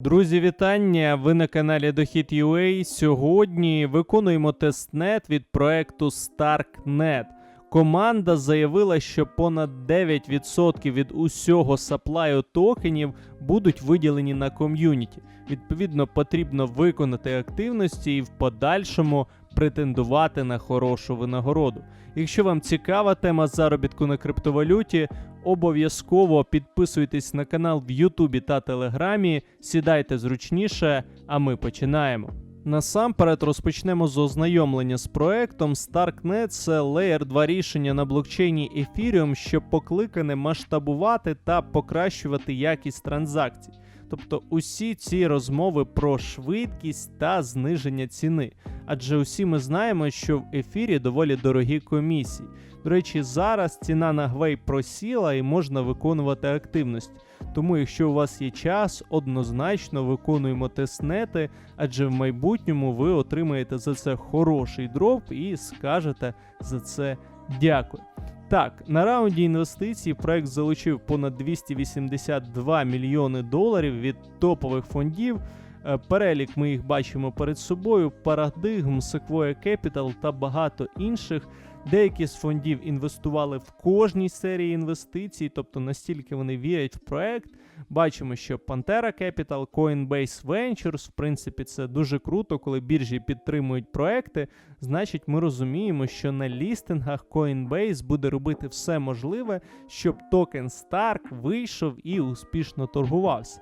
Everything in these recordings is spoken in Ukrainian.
Друзі, вітання! Ви на каналі Дохід.ua. Сьогодні виконуємо тестнет від проекту StarkNet. Команда заявила, що понад 9% від усього саплаю токенів будуть виділені на ком'юніті. Відповідно, потрібно виконати активності і в подальшому претендувати на хорошу винагороду. Якщо вам цікава тема заробітку на криптовалюті, обов'язково підписуйтесь на канал в Ютубі та Телеграмі, сідайте зручніше, а ми починаємо. Насамперед розпочнемо з ознайомлення з проектом. StarkNet – це Layer 2 рішення на блокчейні Ethereum, що покликане масштабувати та покращувати якість транзакцій. Тобто усі ці розмови про швидкість та зниження ціни. Адже усі ми знаємо, що в ефірі доволі дорогі комісії. До речі, зараз ціна на Гвей просіла і можна виконувати активності. Тому, якщо у вас є час, однозначно виконуємо тестнети, адже в майбутньому ви отримаєте за це хороший дроп і скажете за це дякую. Так, на раунді інвестицій проект залучив понад 282 мільйони доларів від топових фондів. Е, Перелік ми їх бачимо перед собою: Paradigm, Sequoia Capital та багато інших. Деякі з фондів інвестували в кожній серії інвестицій, тобто настільки вони вірять в проект. Бачимо, що Pantera Capital, Coinbase Ventures, в принципі, це дуже круто, коли біржі підтримують проекти. Значить, ми розуміємо, що на лістингах Coinbase буде робити все можливе, щоб токен Stark вийшов і успішно торгувався.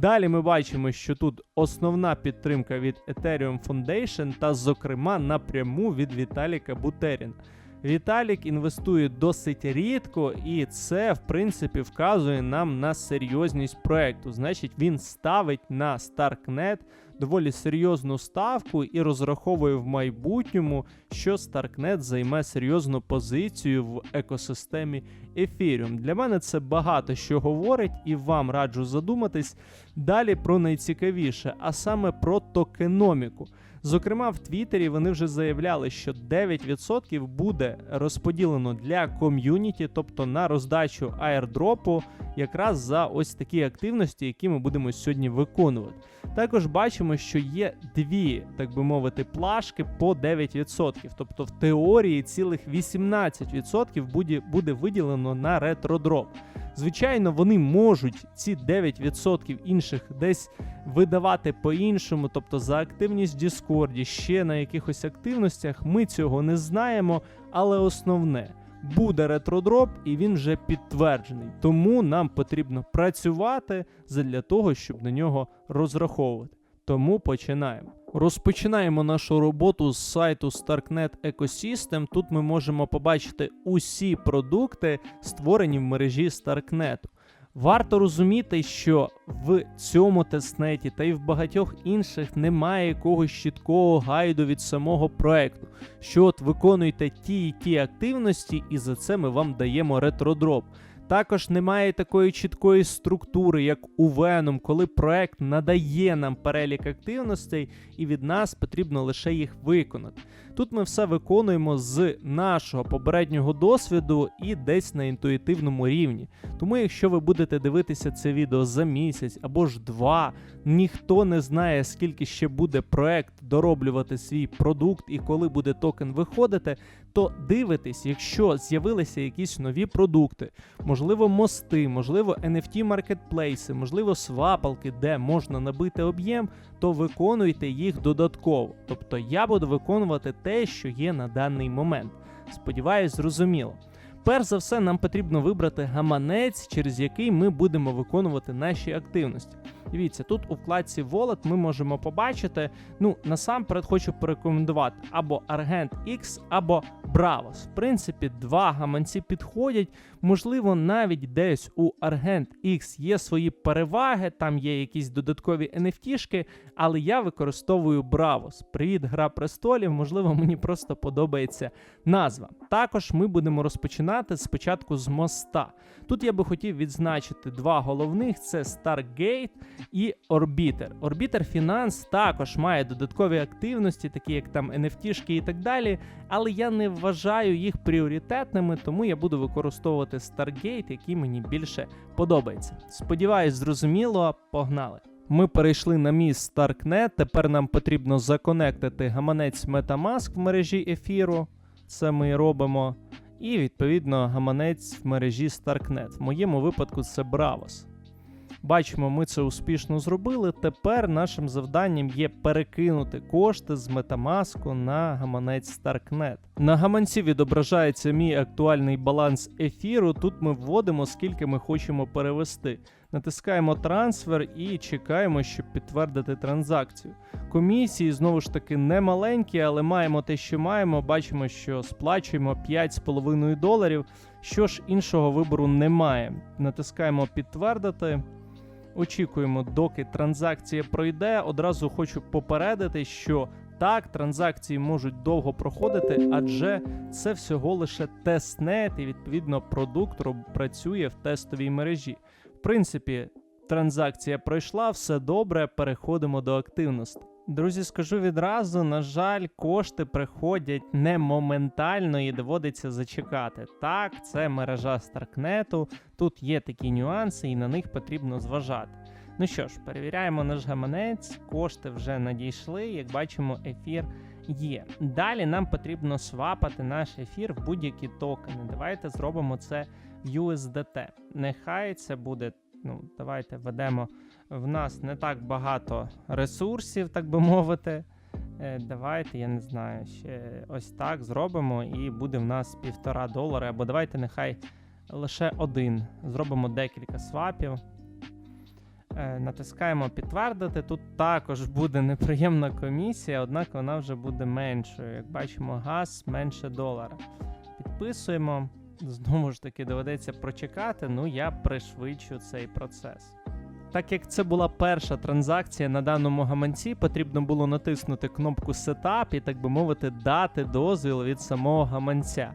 Далі ми бачимо, що тут основна підтримка від Ethereum Foundation та, зокрема, напряму від Віталіка Бутеріна. Віталік інвестує досить рідко, і це, в принципі, вказує нам на серйозність проекту. Значить, він ставить на StarkNet доволі серйозну ставку і розраховує в майбутньому, що StarkNet займе серйозну позицію в екосистемі Ethereum. Для мене це багато що говорить, і вам раджу задуматись далі про найцікавіше, а саме про токеноміку. Зокрема, в Твіттері вони вже заявляли, що 9% буде розподілено для ком'юніті, тобто на роздачу аірдропу, якраз за ось такі активності, які ми будемо сьогодні виконувати. Також бачимо, що є дві, так би мовити, плашки по 9%. Тобто, в теорії цілих 18% буде, буде виділено на ретродроп. Звичайно, вони можуть ці 9% інших десь видавати по-іншому, тобто за активність в Діскорді, ще на якихось активностях. Ми цього не знаємо, але основне. Буде ретродроп, і він вже підтверджений. Тому нам потрібно працювати для того, щоб на нього розраховувати. Тому починаємо. Розпочинаємо нашу роботу з сайту StarkNet Ecosystem. Тут ми можемо побачити усі продукти, створені в мережі StarkNet. Варто розуміти, що в цьому тестнеті та й в багатьох інших немає якогось чіткого гайду від самого проекту. Що от виконуйте ті і ті активності, і за це ми вам даємо ретродроп. Також немає такої чіткої структури, як у Venom, коли проект надає нам перелік активностей, і від нас потрібно лише їх виконати. Тут ми все виконуємо з нашого попереднього досвіду і десь на інтуїтивному рівні. Тому, якщо ви будете дивитися це відео за місяць або ж два, ніхто не знає, скільки ще буде проект дороблювати свій продукт і коли буде токен виходити, то дивитесь, якщо з'явилися якісь нові продукти, можливо, мости, можливо, NFT маркетплейси, можливо, свапалки, де можна набити об'єм, то виконуйте їх додатково. Тобто я буду виконувати те, що є на даний момент. Сподіваюсь, зрозуміло. Перш за все, нам потрібно вибрати гаманець, через який ми будемо виконувати наші активності. Дивіться, тут у вкладці Wallet ми можемо побачити. Ну, насамперед хочу порекомендувати або Argent X, або Bravos. В принципі, два гаманці підходять. Можливо, навіть десь у Argent X є свої переваги, там є якісь додаткові NFT-шки, але я використовую Bravos. Привіт, гра престолів. Можливо, мені просто подобається назва. Також ми будемо розпочинати спочатку з моста. Тут я би хотів відзначити два головних: це Stargate і Orbiter. Orbiter Finance також має додаткові активності, такі як там NFT-шки і так далі. Але я не вважаю їх пріоритетними, тому я буду використовувати Stargate, який мені більше подобається. Сподіваюсь, зрозуміло, погнали. Ми перейшли на міст Starknet. Тепер нам потрібно законектити гаманець Metamask в мережі ефіру. Це ми робимо. І відповідно гаманець в мережі Starknet. В моєму випадку це Bravos. Бачимо, ми це успішно зробили. Тепер нашим завданням є перекинути кошти з Metamask на гаманець Starknet. На гаманці відображається мій актуальний баланс ефіру. Тут ми вводимо, скільки ми хочемо перевести. Натискаємо трансфер і чекаємо, щоб підтвердити транзакцію. Комісії знову ж таки не маленькі, але маємо те, що маємо. Бачимо, що сплачуємо 5,5 доларів. Що ж іншого вибору немає. Натискаємо підтвердити. Очікуємо, доки транзакція пройде. Одразу хочу попередити, що так, транзакції можуть довго проходити, адже це всього лише тестнет, і відповідно продукт працює в тестовій мережі. В принципі, транзакція пройшла, все добре, переходимо до активності. Друзі, скажу відразу: на жаль, кошти приходять не моментально і доводиться зачекати. Так, це мережа Старкнету, тут є такі нюанси, і на них потрібно зважати. Ну що ж, перевіряємо наш гаманець, кошти вже надійшли, як бачимо, ефір є. Далі нам потрібно свапати наш ефір в будь-які токени. Давайте зробимо це в USDT. Нехай це буде. Ну, давайте введемо. В нас не так багато ресурсів, так би мовити. Е, Давайте, я не знаю, ще ось так зробимо, і буде в нас півтора долара. Або давайте нехай лише один. Зробимо декілька свапів. Е, Натискаємо підтвердити. Тут також буде неприємна комісія, однак вона вже буде меншою. Як бачимо, газ менше долара. Підписуємо. Знову ж таки, доведеться прочекати. Ну, я пришвидшу цей процес. Так як це була перша транзакція на даному гаманці, потрібно було натиснути кнопку Setup і, так би мовити, дати дозвіл від самого гаманця.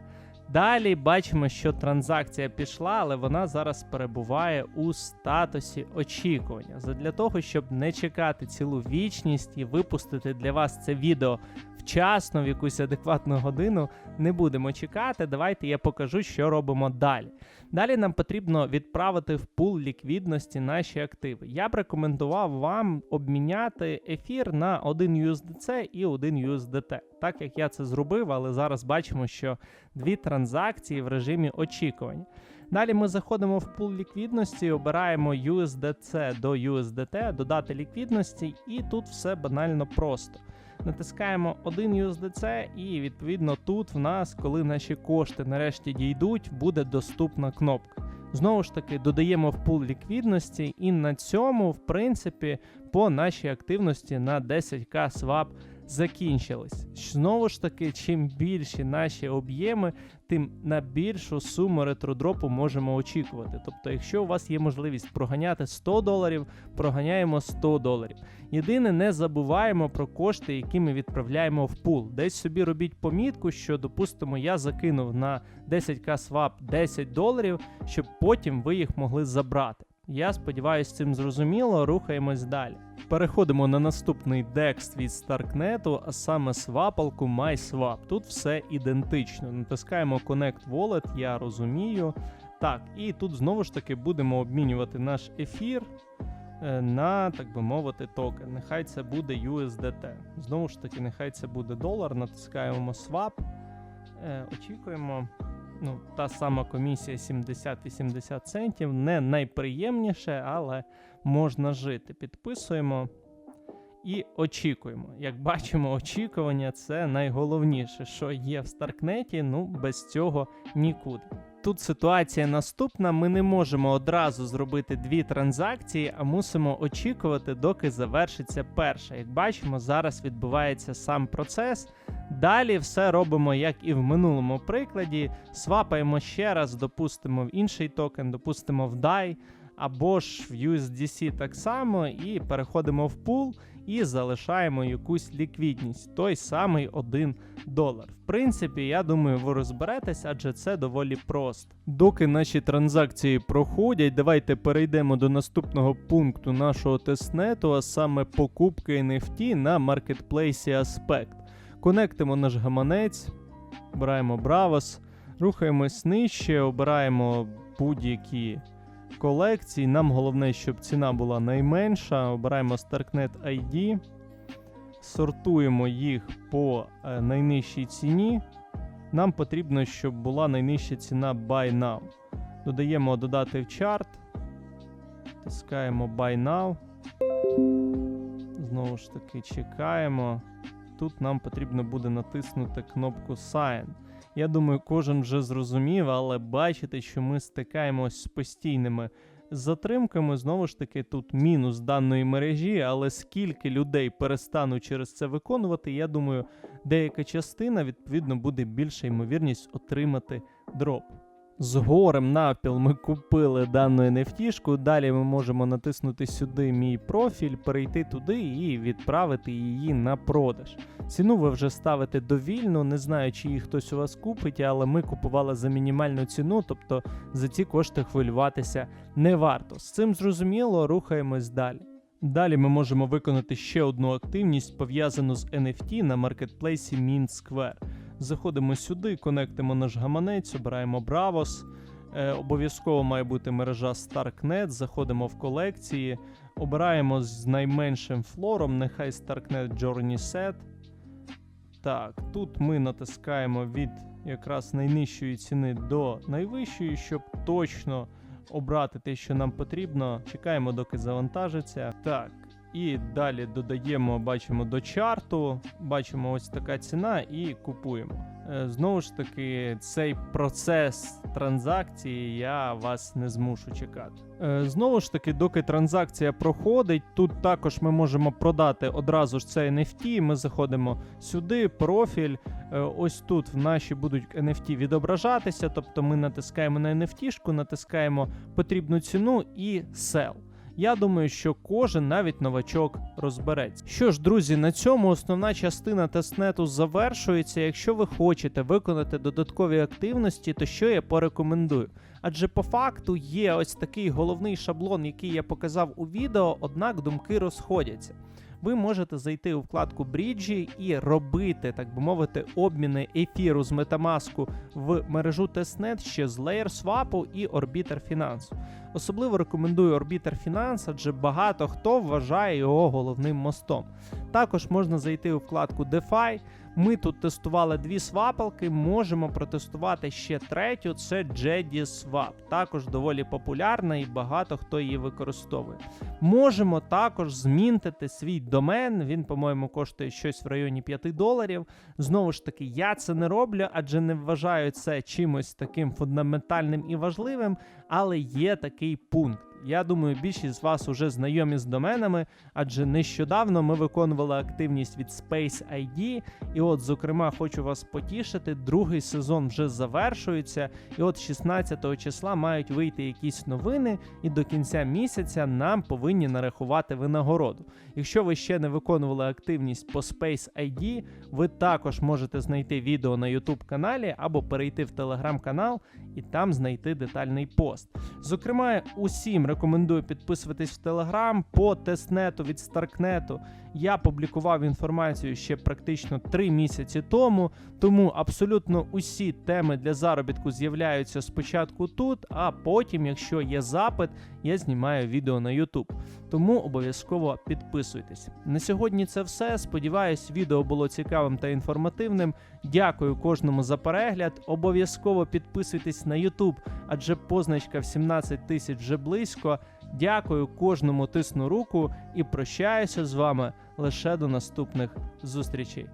Далі бачимо, що транзакція пішла, але вона зараз перебуває у статусі очікування. Задля того, щоб не чекати цілу вічність і випустити для вас це відео вчасно, в якусь адекватну годину, не будемо чекати. Давайте я покажу, що робимо далі. Далі нам потрібно відправити в пул ліквідності наші активи. Я б рекомендував вам обміняти ефір на 1 USDC і 1 USDT. Так як я це зробив, але зараз бачимо, що дві транзакції в режимі очікування. Далі ми заходимо в пул ліквідності, обираємо USDC до USDT, додати ліквідності, і тут все банально просто. Натискаємо 1 USDC, і відповідно тут в нас, коли наші кошти нарешті дійдуть, буде доступна кнопка. Знову ж таки, додаємо в пул ліквідності, і на цьому, в принципі, по нашій активності на 10к swap закінчились. Знову ж таки, чим більші наші об'єми, тим на більшу суму ретродропу можемо очікувати. Тобто, якщо у вас є можливість проганяти 100 доларів, проганяємо 100 доларів. Єдине, не забуваємо про кошти, які ми відправляємо в пул. Десь собі робіть помітку, що, допустимо, я закинув на 10к swap 10 доларів, щоб потім ви їх могли забрати. Я сподіваюся, цим зрозуміло. Рухаємось далі. Переходимо на наступний декст від Starknet, а саме свапалку MySwap. Тут все ідентично. Натискаємо Connect Wallet, я розумію. Так, і тут знову ж таки будемо обмінювати наш ефір е, на, так би мовити, токен. Нехай це буде USDT. Знову ж таки, нехай це буде долар. Натискаємо Swap. Е, Очікуємо. Ну, та сама комісія 70-80 центів. Не найприємніше, але можна жити. Підписуємо і очікуємо. Як бачимо, очікування це найголовніше, що є в Старкнеті. Ну, без цього нікуди. Тут ситуація наступна: ми не можемо одразу зробити дві транзакції, а мусимо очікувати, доки завершиться перша. Як бачимо, зараз відбувається сам процес. Далі все робимо, як і в минулому прикладі. Свапаємо ще раз, допустимо в інший токен, допустимо в DAI, або ж в USDC так само, і переходимо в пул і залишаємо якусь ліквідність, той самий 1 долар. В принципі, я думаю, ви розберетесь, адже це доволі просто. Доки наші транзакції проходять, давайте перейдемо до наступного пункту нашого тестнету, а саме покупки NFT на маркетплейсі Aspect. Конектимо наш гаманець, обираємо Bravos, рухаємось нижче, обираємо будь-які колекцій. Нам головне, щоб ціна була найменша. Обираємо StarkNet ID, сортуємо їх по е, найнижчій ціні. Нам потрібно, щоб була найнижча ціна Buy Now. Додаємо додати в чарт. Тискаємо Buy Now. Знову ж таки, чекаємо. Тут нам потрібно буде натиснути кнопку Sign. Я думаю, кожен вже зрозумів, але бачите, що ми стикаємось з постійними затримками. Знову ж таки, тут мінус даної мережі, але скільки людей перестануть через це виконувати, я думаю, деяка частина відповідно буде більша ймовірність отримати дроп. З горем навпіл ми купили дану NFT-шку. Далі ми можемо натиснути сюди мій профіль, перейти туди і відправити її на продаж. Ціну ви вже ставите довільно, не знаю, чи її хтось у вас купить, але ми купували за мінімальну ціну, тобто за ці кошти хвилюватися не варто. З цим зрозуміло, рухаємось далі. Далі ми можемо виконати ще одну активність, пов'язану з NFT на маркетплейсі Mint Square. Заходимо сюди, конектимо наш гаманець, обираємо Bravos. Е, обов'язково має бути мережа StarkNet. Заходимо в колекції, обираємо з найменшим флором, нехай StarkNet Journey Set. Так, тут ми натискаємо від якраз найнижчої ціни до найвищої, щоб точно обрати те, що нам потрібно. Чекаємо, доки завантажиться. Так. І далі додаємо, бачимо до чарту, бачимо ось така ціна і купуємо. Е, Знову ж таки, цей процес транзакції я вас не змушу чекати. Е, Знову ж таки, доки транзакція проходить, тут також ми можемо продати одразу ж цей NFT. Ми заходимо сюди, профіль. Е, Ось тут в наші будуть NFT відображатися. Тобто ми натискаємо на NFT-шку, натискаємо потрібну ціну і sell. Я думаю, що кожен, навіть новачок, розбереться. Що ж, друзі, на цьому основна частина тестнету завершується. Якщо ви хочете виконати додаткові активності, то що я порекомендую? Адже по факту є ось такий головний шаблон, який я показав у відео, однак думки розходяться. Ви можете зайти у вкладку бріджі і робити, так би мовити, обміни ефіру з Metamask в мережу Testnet ще з LayerSwap і Orbiter Finance. Особливо рекомендую Orbiter Finance, адже багато хто вважає його головним мостом. Також можна зайти у вкладку DeFi. Ми тут тестували дві свапалки, можемо протестувати ще третю. Це Jedi Swap. Також доволі популярна і багато хто її використовує. Можемо також змінтити свій домен. Він, по-моєму, коштує щось в районі 5 доларів. Знову ж таки, я це не роблю, адже не вважаю це чимось таким фундаментальним і важливим, але є такий пункт. Я думаю, більшість з вас уже знайомі з доменами, адже нещодавно ми виконували активність від Space ID. І от, зокрема, хочу вас потішити. Другий сезон вже завершується, і от 16 числа мають вийти якісь новини, і до кінця місяця нам повинні нарахувати винагороду. Якщо ви ще не виконували активність по Space ID, ви також можете знайти відео на YouTube каналі або перейти в Telegram канал і там знайти детальний пост. Зокрема, усім рекомендую підписуватись в Телеграм по тестнету від Старкнету. Я публікував інформацію ще практично 3 місяці тому, тому абсолютно усі теми для заробітку з'являються спочатку тут, а потім, якщо є запит, я знімаю відео на YouTube. Тому обов'язково підписуйтесь. На сьогодні це все. Сподіваюсь, відео було цікавим та інформативним. Дякую кожному за перегляд. Обов'язково підписуйтесь на YouTube, адже позначка в 17 тисяч вже близько. Дякую кожному тисну руку і прощаюся з вами лише до наступних зустрічей.